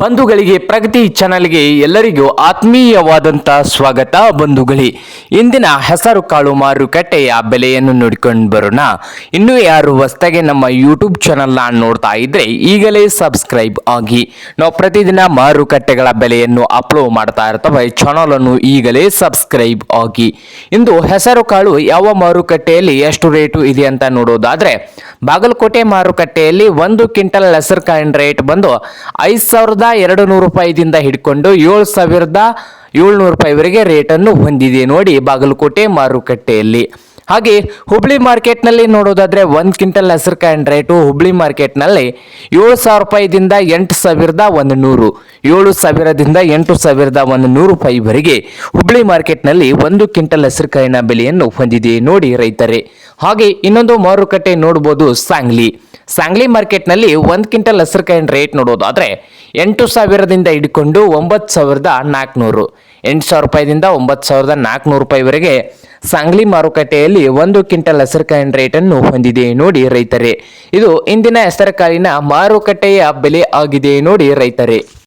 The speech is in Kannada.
ಬಂಧುಗಳಿಗೆ, ಪ್ರಗತಿ ಚಾನಲ್ಗೆ ಎಲ್ಲರಿಗೂ ಆತ್ಮೀಯವಾದಂಥ ಸ್ವಾಗತ ಬಂಧುಗಳೇ. ಇಂದಿನ ಹೆಸರು ಕಾಳು ಮಾರುಕಟ್ಟೆಯ ಬೆಲೆಯನ್ನು ನೋಡಿಕೊಂಡು ಬರೋಣ. ಇನ್ನೂ ಯಾರು ಹೊಸ್ತಾಗೆ ನಮ್ಮ ಯೂಟ್ಯೂಬ್ ಚಾನಲ್ನ ನೋಡ್ತಾ ಇದ್ರೆ ಈಗಲೇ ಸಬ್ಸ್ಕ್ರೈಬ್ ಆಗಿ. ನಾವು ಪ್ರತಿದಿನ ಮಾರುಕಟ್ಟೆಗಳ ಬೆಲೆಯನ್ನು ಅಪ್ಲೋಡ್ ಮಾಡ್ತಾ ಇರ್ತವೆ. ಚಾನಲನ್ನು ಈಗಲೇ ಸಬ್ಸ್ಕ್ರೈಬ್ ಆಗಿ. ಇಂದು ಹೆಸರು ಕಾಳು ಯಾವ ಮಾರುಕಟ್ಟೆಯಲ್ಲಿ ಎಷ್ಟು ರೇಟು ಇದೆ ಅಂತ ನೋಡೋದಾದ್ರೆ, ಬಾಗಲಕೋಟೆ ಮಾರುಕಟ್ಟೆಯಲ್ಲಿ ಒಂದು ಕ್ವಿಂಟಲ್ ಹೆಸರು ಕಾಳಿನ ರೇಟ್ ಬಂದು ಐದು ಸಾವಿರದ ಎರಡು ನೂರು ರೂಪಾಯಿದಿಂದ ಹಿಡ್ಕೊಂಡು ಏಳು ಸಾವಿರದ ಏಳ್ನೂರು ರೂಪಾಯಿವರೆಗೆ ರೇಟನ್ನು ಹೊಂದಿದೆ ನೋಡಿ ಬಾಗಲಕೋಟೆ ಮಾರುಕಟ್ಟೆಯಲ್ಲಿ. ಹಾಗೆ ಹುಬ್ಳಿ ಮಾರ್ಕೆಟ್ನಲ್ಲಿ ನೋಡೋದಾದರೆ ಒಂದು ಕ್ವಿಂಟಲ್ ಹೆಸರುಕಾಯಿನ ರೇಟು ಹುಬ್ಳಿ ಮಾರ್ಕೆಟ್ನಲ್ಲಿ ಏಳು ಸಾವಿರ ರೂಪಾಯಿದಿಂದ ಎಂಟು ಸಾವಿರದ ಒಂದು ನೂರು ಏಳು ಸಾವಿರದಿಂದ ಎಂಟು ಸಾವಿರದ ಒಂದು ನೂರು ರೂಪಾಯಿವರೆಗೆ ಹುಬ್ಳಿ ಮಾರ್ಕೆಟ್ನಲ್ಲಿ ಒಂದು ಕ್ವಿಂಟಲ್ ಹೆಸರುಕಾಯಿನ ಬೆಲೆಯನ್ನು ಹೊಂದಿದೆ ನೋಡಿ ರೈತರೇ. ಹಾಗೆ ಇನ್ನೊಂದು ಮಾರುಕಟ್ಟೆ ನೋಡ್ಬೋದು ಸಾಂಗ್ಲಿ. ಸಾಂಗ್ಲಿ ಮಾರ್ಕೆಟ್ನಲ್ಲಿ ಒಂದು ಕ್ವಿಂಟಲ್ ಹೆಸರುಕಾಯಿನ ರೇಟ್ ನೋಡೋದಾದರೆ ಎಂಟು ಸಾವಿರದಿಂದ ಹಿಡ್ಕೊಂಡು ಒಂಬತ್ತು ಸಾವಿರದ ನಾಲ್ಕುನೂರು ಎಂಟು ಸಾವಿರ ರೂಪಾಯಿದಿಂದ ಒಂಬತ್ತು ಸಾವಿರದ ನಾಲ್ಕುನೂರು ರೂಪಾಯಿವರೆಗೆ ಸಾಂಗ್ಲಿ ಮಾರುಕಟ್ಟೆಯಲ್ಲಿ ಒಂದು ಕ್ವಿಂಟಲ್ ಹೆಸರುಕಾಯಿನ ರೇಟನ್ನು ಹೊಂದಿದೆ ನೋಡಿ ರೈತರೇ. ಇದು ಇಂದಿನ ಹೆಸರುಕಾಳಿನ ಮಾರುಕಟ್ಟೆಯ ಬೆಲೆ ಆಗಿದೆ ನೋಡಿ ರೈತರೇ.